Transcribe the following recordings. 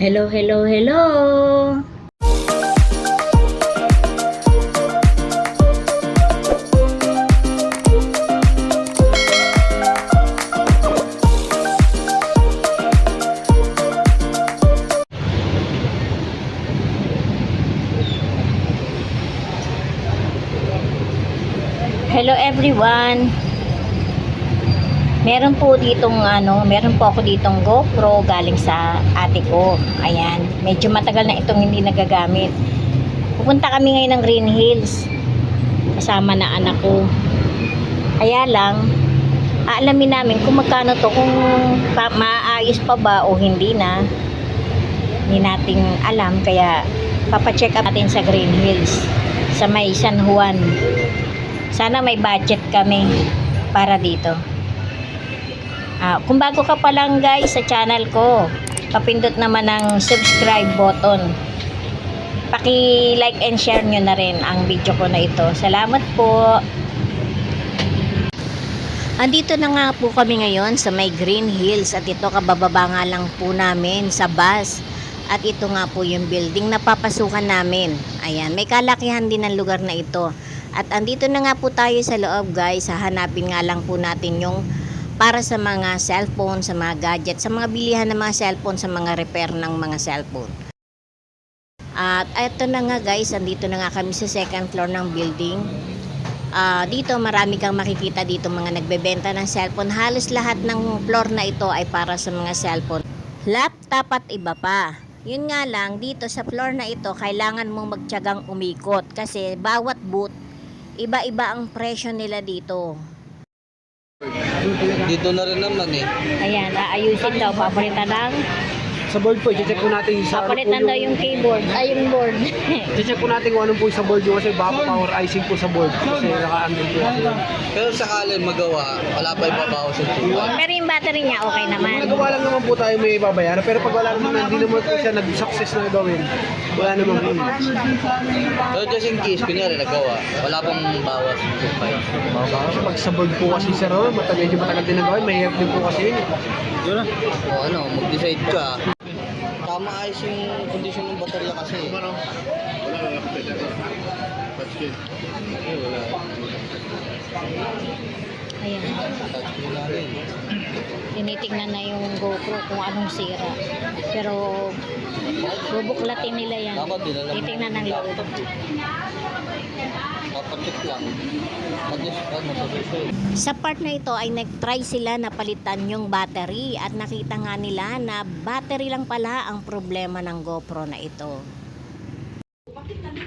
Hello, hello, hello! Hello everyone! Meron po ditong ano, meron po ako ditong GoPro galing sa ate ko. Ayan, medyo matagal na itong hindi nagagamit. Pupunta kami ngayon ng Green Hills. Kasama na anak ko. Kaya lang, aalamin namin kung magkano to, kung pa, maayos pa ba o hindi na. Hindi nating alam, kaya papacheck up natin sa Green Hills. Sa may San Juan. Sana may budget kami para dito. Ah, kung bago ka pa lang guys sa channel ko, papindot naman ng subscribe button. Paki-like and share nyo na rin ang video ko na ito. Salamat po. Andito na nga po kami ngayon sa may Green Hills at ito kabababa nga lang po namin sa bus. At ito nga po yung building na papasukan namin. Ayan, may kalakihan din ang lugar na ito. At andito na nga po tayo sa loob guys. Hahanapin nga lang po natin yung para sa mga cellphone, sa mga gadget, sa mga bilihan ng mga cellphone, sa mga repair ng mga cellphone. At eto na nga guys, andito na nga kami sa second floor ng building. Ah, dito marami kang makikita dito mga nagbebenta ng cellphone. Halos lahat ng floor na ito ay para sa mga cellphone. Laptop at iba pa. Yun nga lang, dito sa floor na ito, kailangan mong magtiyagang umikot kasi bawat booth, iba-iba ang presyo nila dito. Dito na rin naman eh. Ayan, aayusin daw, papalitan ng, Sa board po, i-check po natin sa ano po papalitan daw yung keyboard, ay yung board. I-check po natin kung ano po sa board yung kasi baka power icing po sa board kasi naka-andun po kasi. Pero sakali magawa, wala pa ibabawas sa tuwa. Pero yung battery niya okay naman. nagawa lang naman po tayo may babayaran pero pag wala naman, hindi naman po siya nag-success na gawin, wala naman po. Pero just in case, kunyari nagawa, wala pang bawas sa tuwa. Kasi pag sa board po kasi sir, oh, matagal, medyo matagal din na gawin, mahirap din po kasi yun. eh. O ano, mag-decide ka. Tama ayos yung kondisyon ng baterya kasi. Wala Ayan. Touchscreen na rin. Tinitingnan na yung GoPro kung anong sira. Pero bubuklatin nila yan. Dapat din alam. Titingnan ng loob. Ano, sa part na ito ay nag-try sila na palitan yung battery at nakita nga nila na battery lang pala ang problema ng GoPro na ito.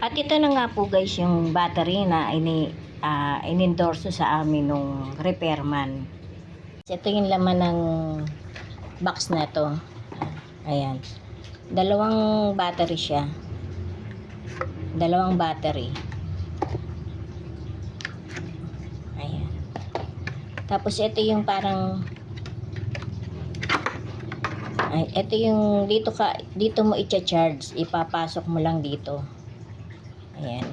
At ito na nga po guys yung battery na ini ah, inendorso sa amin nung repairman. Ito yung laman ng box na to. Ayan. Dalawang battery siya. Dalawang battery. Ayan. Tapos ito yung parang ay ito yung dito ka dito mo i-charge, ipapasok mo lang dito. Ayan.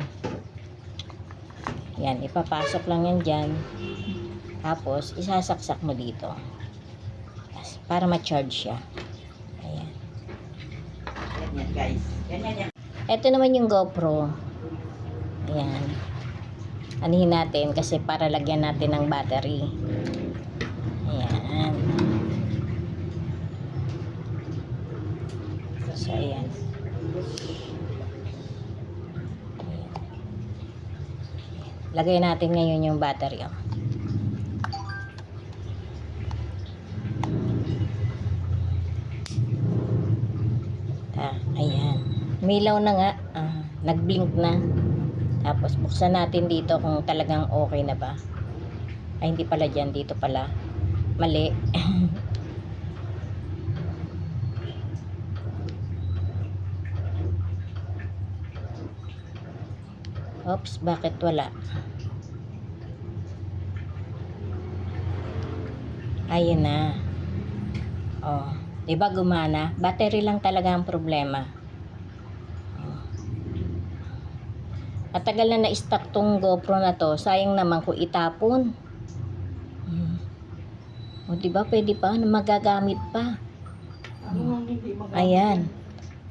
Yan, ipapasok lang yan dyan. Tapos, isasaksak mo dito. Para ma-charge siya. Ayan. Ito naman yung GoPro. Ayan. Anihin natin kasi para lagyan natin ng battery. Ayan. So, ayan. Lagay natin ngayon yung battery. Oh. Ah, ayan. Milaw na nga. Ah, nag-blink na. Tapos buksan natin dito kung talagang okay na ba. Ay, hindi pala dyan. Dito pala. Mali. Oops, bakit wala? Ayun na. Oh, 'di ba gumana? Battery lang talaga ang problema. Matagal na na-stock tong GoPro na to. Sayang naman kung itapon. Hmm. O, 'di ba pwede pa? Magagamit pa. Ayan.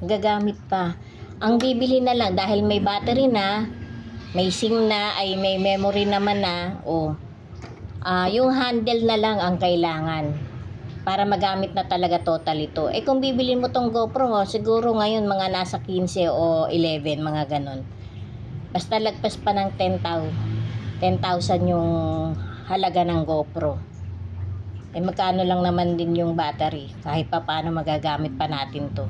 gagamit pa. Ang bibili na lang dahil may battery na, may SIM na, ay may memory naman na, o ah yung handle na lang ang kailangan para magamit na talaga total ito. Eh kung bibili mo tong GoPro siguro ngayon mga nasa 15 o 11, mga ganon. Basta lagpas pa ng 10,000 10,000 yung halaga ng GoPro. Eh magkano lang naman din yung battery kahit pa paano magagamit pa natin to.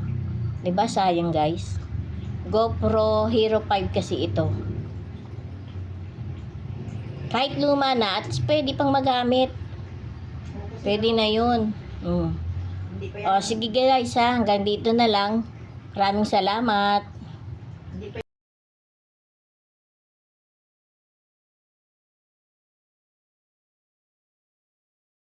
'Di ba sayang guys? GoPro Hero 5 kasi ito. Kahit luma na at pwede pang magamit. Pwede na yun. Mm. O sige guys ha, hanggang dito na lang. Maraming salamat.